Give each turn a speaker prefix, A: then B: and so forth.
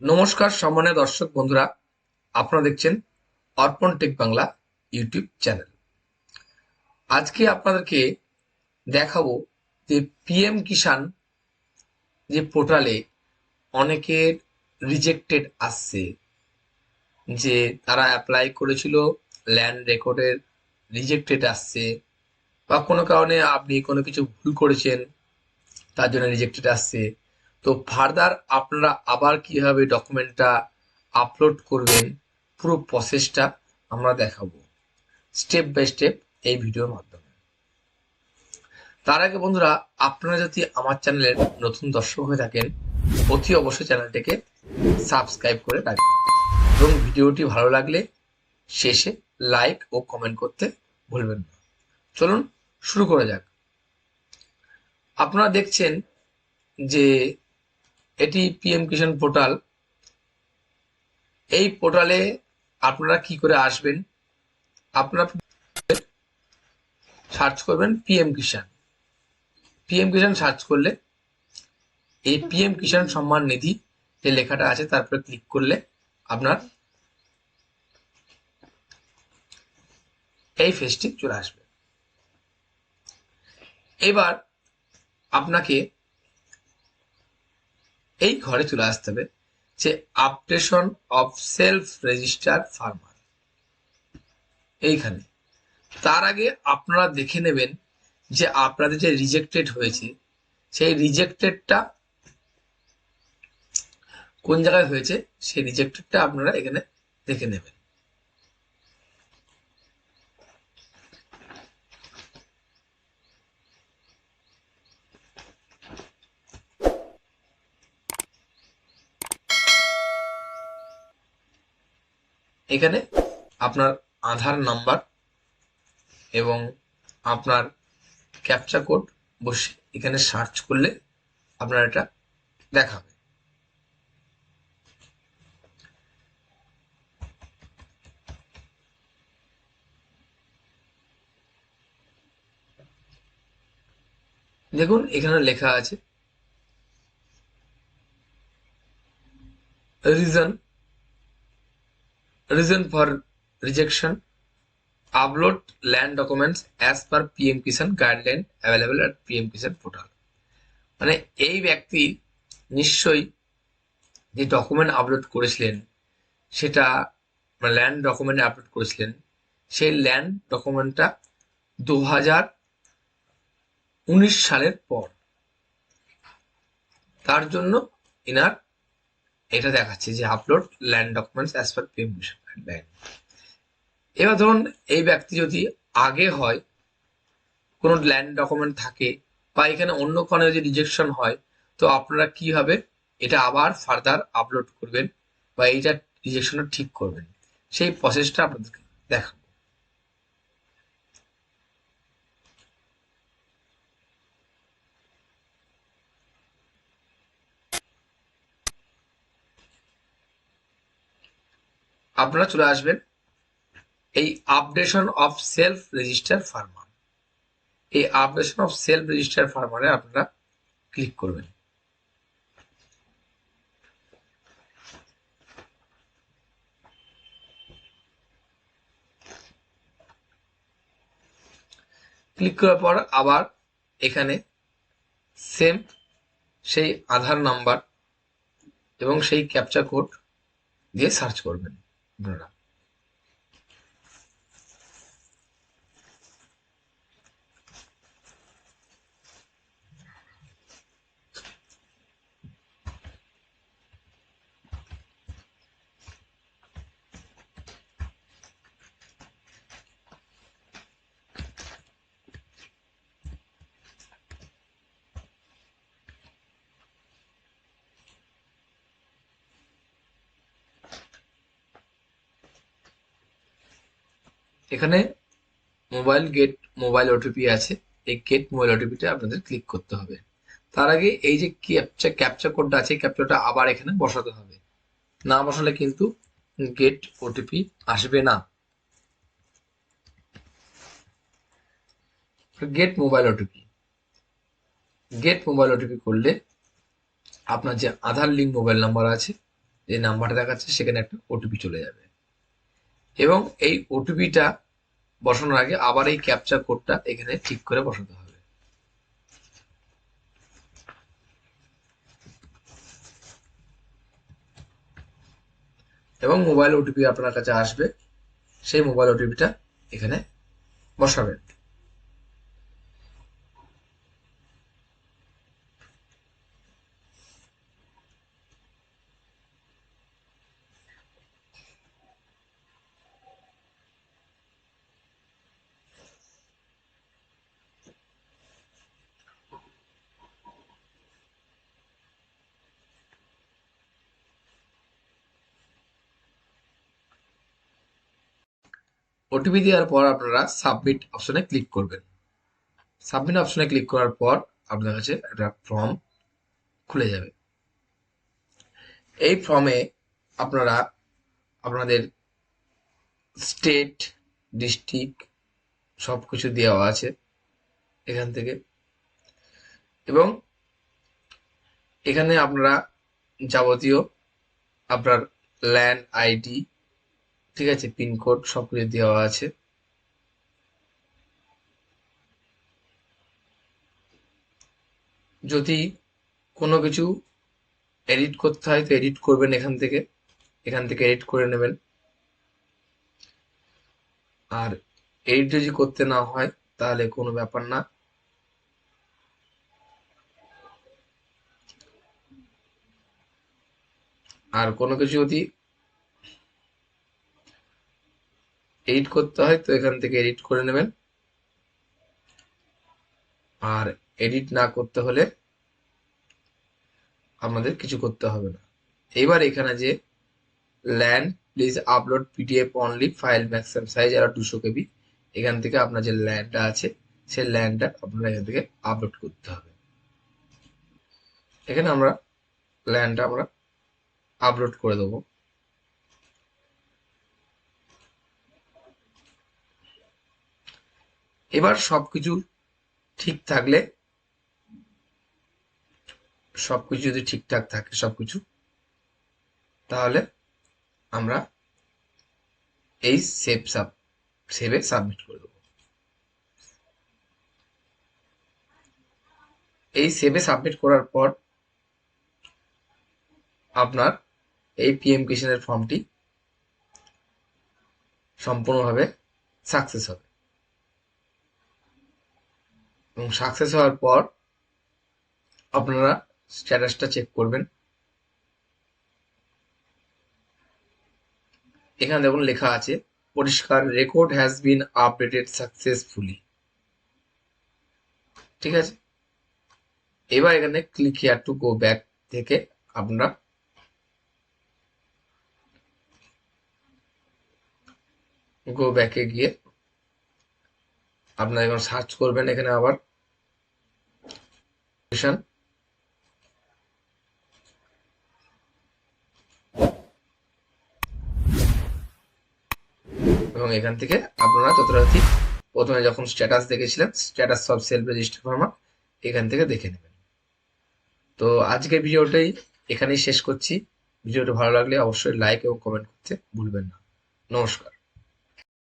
A: নমস্কার সম্মানীয় দর্শক বন্ধুরা, আপনারা দেখছেন অর্পণ টেক বাংলা ইউটিউব চ্যানেল। আজকে আপনাদেরকে দেখাবো যে পিএম কিষান যে পোর্টালে অনেকের রিজেক্টেড আসছে, যে তারা অ্যাপ্লাই করেছিল ল্যান্ড রেকর্ডের রিজেক্টেড আসছে, বা কোনো কারণে আপনি কোনো কিছু ভুল করেছেন, তার জন্য রিজেক্টেড আসছে। তো ফার্দার আপনারা আবার কীভাবে ডকুমেন্টটা আপলোড করবেন, পুরো প্রসেসটা আমরা দেখাবো স্টেপ বাই স্টেপ এই ভিডিওর মাধ্যমে। তার আগে বন্ধুরা, আপনারা যদি আমার চ্যানেলের নতুন দর্শক হয়ে থাকেন, অতি অবশ্যই চ্যানেলটিকে সাবস্ক্রাইব করে রাখবেন এবং ভিডিওটি ভালো লাগলে শেষে লাইক ও কমেন্ট করতে ভুলবেন না। চলুন শুরু করা যাক। আপনারা দেখছেন যে এটি পিএম কিষাণ পোর্টাল এই পোর্টালে আপনারা কি করে আসবেন? আপনারা সার্চ করবেন PM Kisan PM Kisan search করলে এই পিএম কিষাণ সম্মান নিধি যে লেখাটা আছে তারপরে ক্লিক করলে আপনার এই ফেসটি চলে আসবে। এবার আপনাকে এই ঘরে চলে আসতে হবে যে updation of self register farmer এইখানে। তার আগে আপনারা দেখে নেবেন যে আপনাদের যে রিজেক্টেড হয়েছে, সেই রিজেক্টেডটা কোন জায়গায় হয়েছে, সেই রিজেক্টেডটা আপনারা এখানে দেখে নেবেন। এখানে আপনার আধার নাম্বার এবং আপনার ক্যাপচা কোড বসে এখানে সার্চ করলে আপনার এটা দেখাবে। দেখুন, এখানে লেখা আছে reason reason for rejection upload land documents as per pm kisan guideline available at pm kisan portal মানে এই ব্যক্তি নিশ্চয়ই যে ডকুমেন্ট আপলোড করেছিলেন সেটা ল্যান্ড ডকুমেন্টে আপলোড করেছিলেন সেই ল্যান্ড ডকুমেন্টটা দু হাজার উনিশ সালের পর তার জন্য ইনার এটা দেখাচ্ছে যে upload land documents as per PM land এবার ধরুন এই ব্যক্তি যদি আগে হয়, কোনো ল্যান্ড ডকুমেন্ট থাকে বা এখানে অন্য কোনো যদি রিজেকশন হয়, তো আপনারা কি হবে? এটা আবার ফার্দার আপলোড করবেন বা এইটা রিজেকশনটা ঠিক করবেন। সেই প্রসেসটা আপনাদেরকে দেখাবো। আপনারা চলে আসবেন এই updation of self register farmer এই আপডেশন অফ সেলফ রেজিস্টার ফার্মারে আপনারা ক্লিক করবেন। ক্লিক করার পর আবার এখানে সেম সেই আধার নাম্বার এবং সেই ক্যাপচা কোড দিয়ে সার্চ করবেন। আপনারা এখানে মোবাইল গেট মোবাইল ওটিপি আছে। এই গেট মোবাইল ওটিপিটা আপনাদের ক্লিক করতে হবে। তার আগে এই যে ক্যাপচা ক্যাপচা কোডটা আছে ক্যাপচাটা আবার এখানে বসাতে হবে। না বসালে কিন্তু গেট ওটিপি আসবে না। Get mobile OTP get mobile OTP করলে আপনার যে আধার লিঙ্ক মোবাইল নাম্বার আছে, যে নাম্বারটা দেখাচ্ছে, সেখানে একটা ওটিপি চলে যাবে। এবং এই ওটিপিটা বসানোর আগে আবার এই ক্যাপচার কোডটা এখানে ঠিক করে বসাতে হবে। এবং মোবাইল ওটিপি আপনার কাছে আসবে, সেই মোবাইল ওটিপিটা এখানে বসাবেন। ওটিপি দেওয়ার পর আপনারা সাবমিট অপশনে ক্লিক করবেন। সাবমিট অপশনে ক্লিক করার পর আপনার কাছে একটা ফর্ম খুলে যাবে। এই ফর্মে আপনারা আপনাদের স্টেট ডিস্ট্রিক্ট সব কিছু দেওয়া আছে এখান থেকে। এবং এখানে আপনারা যাবতীয় আপনার ল্যান্ড আইডি ঠিক আছে পিনকোড কিছু দেওয়া আছে। যদি কোনো কিছু এডিট করতে হয়, তো এডিট করবেন এখান থেকে। এখান থেকে এডিট করে নেবেন। আর এডিট যদি করতে না হয়, তাহলে কোনো ব্যাপার না। আর কোনো কিছু যদি এডিট করতে হয়, তো এখান থেকে এডিট করে নেবেন। আর এডিট না করতে হলে আমাদের কিছু করতে হবে না। এবার এখানে যে land please upload PDF only file maximum size আর দুশো কেবি, এখান থেকে আপনার যে ল্যান্ডটা আছে সেই ল্যান্ডটা আপনারা এখান থেকে আপলোড করতে হবে। এখানে আমরা ল্যান্ডটা আমরা আপলোড করে দেবো। এবার সবকিছু ঠিক থাকলে, সবকিছু যদি ঠিকঠাক থাকে, সবকিছু, তাহলে আমরা এই সেভ সাব সেভে সাবমিট করে দেবো। এই সেভে সাবমিট করার পর আপনার এই পিএম কিষানের ফর্মটি সম্পূর্ণভাবে সাকসেস হবে। এবং সাকসেস হওয়ার পর আপনারা স্ট্যাটাসটা চেক করবেন। এখানে দেখুন লেখা আছে, পরিষ্কার record has been updated successfully ঠিক আছে? এবার এখানে click here to go back থেকে আপনারা গো ব্যাকে গিয়ে আপনারা এখন সার্চ করবেন এখানে আবার। এবং এখান থেকে আপনারা যথারীতি প্রথমে যখন স্ট্যাটাস দেখেছিলেন স্ট্যাটাস সব সেলফ রেজিস্টার ফর্মা এখান থেকে দেখে নেবেন। তো আজকের ভিডিওটাই এখানেই শেষ করছি। ভিডিওটা ভালো লাগলে অবশ্যই লাইক এবং কমেন্ট করতে ভুলবেন না। নমস্কার।